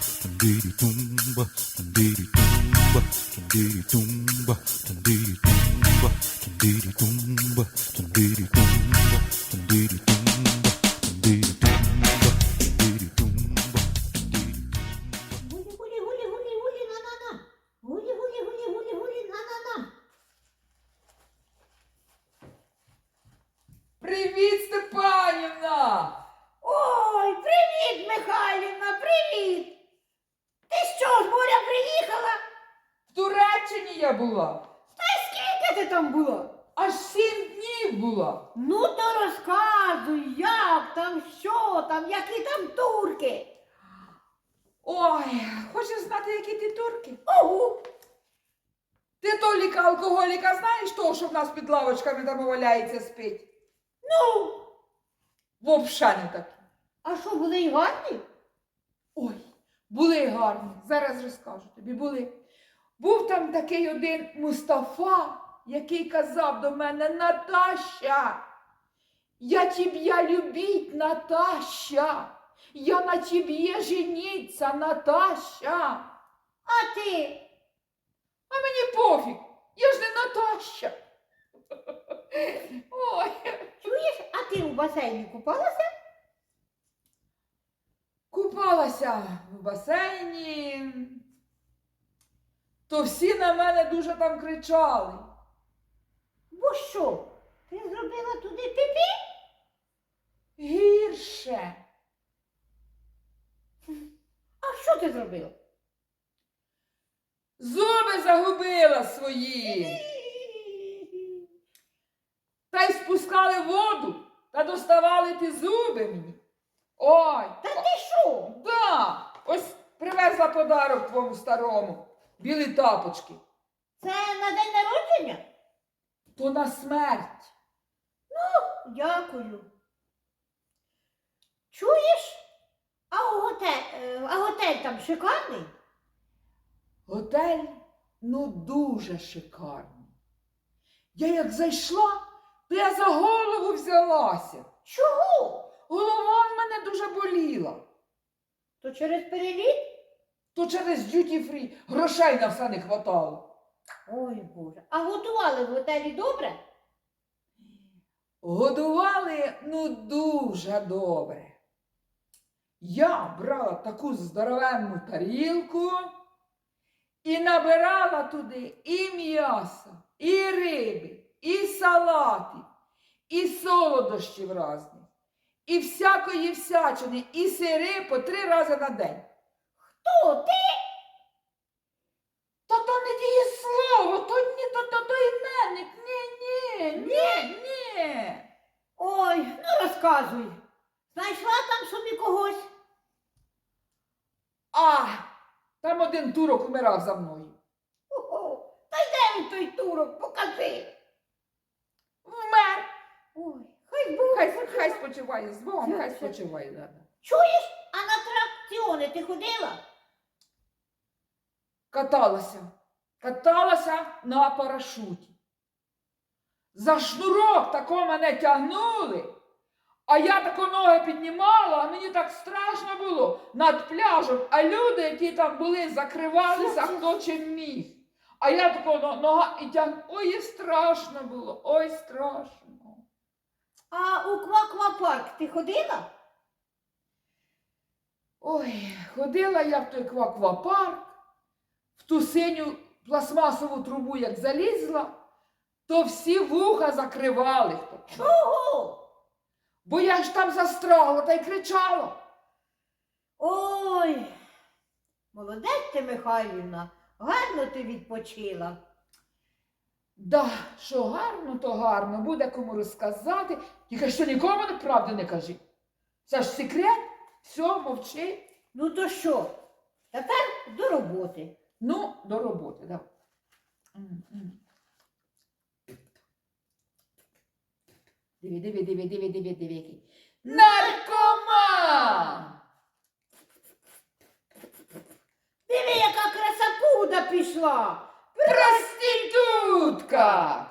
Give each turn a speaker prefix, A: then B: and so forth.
A: Tandiri tumba, tandiri tumba, tandiri tumba, tandiri tumba, tandiri tumba, tandiri tumba.
B: Була.
C: Та й скільки ти там була?
B: Аж сім днів була.
C: Ну то розказуй, як там, що там, які там турки.
B: Ой, хочеш знати, які ти турки?
C: Ого,
B: Ти толіка алкоголіка знаєш того, що в нас під лавочками там валяється спить?
C: ну,
B: Вовше не такі.
C: а що, були й гарні?
B: Ой, були гарні. Зараз розкажу тобі, були. Був там такий один Мустафа, який казав до мене Наташа. Я тебя любить, Наташа. Я на тебе жениться, Наташа.
C: А ти?
B: А мені пофіг. Я ж не Наташа. Ой.
C: Чуєш, а ти у басейні купалася?
B: Купалася в басейні. То всі на мене дуже там кричали.
C: Бо що? Ти зробила туди піпі?
B: Гірше.
C: А що ти зробила?
B: Зуби загубила свої. Та й спускали воду та доставали ті зуби мені. Ой,
C: Та ти що?
B: да, ось привезла подарок твоєму старому. Білі тапочки.
C: Це на день народження?
B: То на смерть.
C: Ну, Дякую. Чуєш? А, у готель, е, а готель там шикарний?
B: Готель ну дуже шикарний. Я як зайшла, то я за голову взялася.
C: Чого?
B: Голова в мене дуже боліла.
C: То через переліт?
B: То через дюті фрі грошей на все не хватало.
C: Ой Боже. А готували в готелі добре?
B: Годували ну дуже добре. Я брала таку здоровенну тарілку і набирала туди і м'яса, і риби, і салатів, і солодощів разних, і всякої всячини, і сири по три рази на день.
C: Хто ти?
B: Та то не діє слово, то ні, то, то, то іменник. Ні, ні, ні, ні.
C: Ой, ну розказуй. Знайшла там собі когось.
B: А, там один турок умирав за мною.
C: Та й де він той турок, покажи.
B: Вмер.
C: Ой, хай Бог.
B: Хай, хай спочиває з Богом, хай спочиває. Да.
C: Чуєш, а на тракціони ти ходила?
B: Каталася. Каталася на парашуті. За шнурок тако мене тягнули, а я тако ноги піднімала, а мені так страшно було над пляжем, а люди, які там були, закривалися хто чим міг. А я тако нога і тягну. Ой, і страшно було, ой, страшно.
C: А у Кваква-парк ти ходила?
B: Ой, ходила я в той кваквапарк, ту синю пластмасову трубу, як залізла, то всі вуха закривали.
C: Чого?
B: Бо я ж там застрягла та й кричала.
C: Ой, молодець ти, Михайлівна, гарно ти відпочила.
B: Да, що гарно, то гарно, буде кому розказати, тільки що нікому не правди не кажи. Це ж секрет, все, мовчи.
C: Ну то що? Тепер до роботи.
B: Ну, до роботи, да. М, м. Диви, диви, диви, диви, диви, диви, який. Наркоман!
C: Диви, яка красапуда пішла.
B: Проститутка!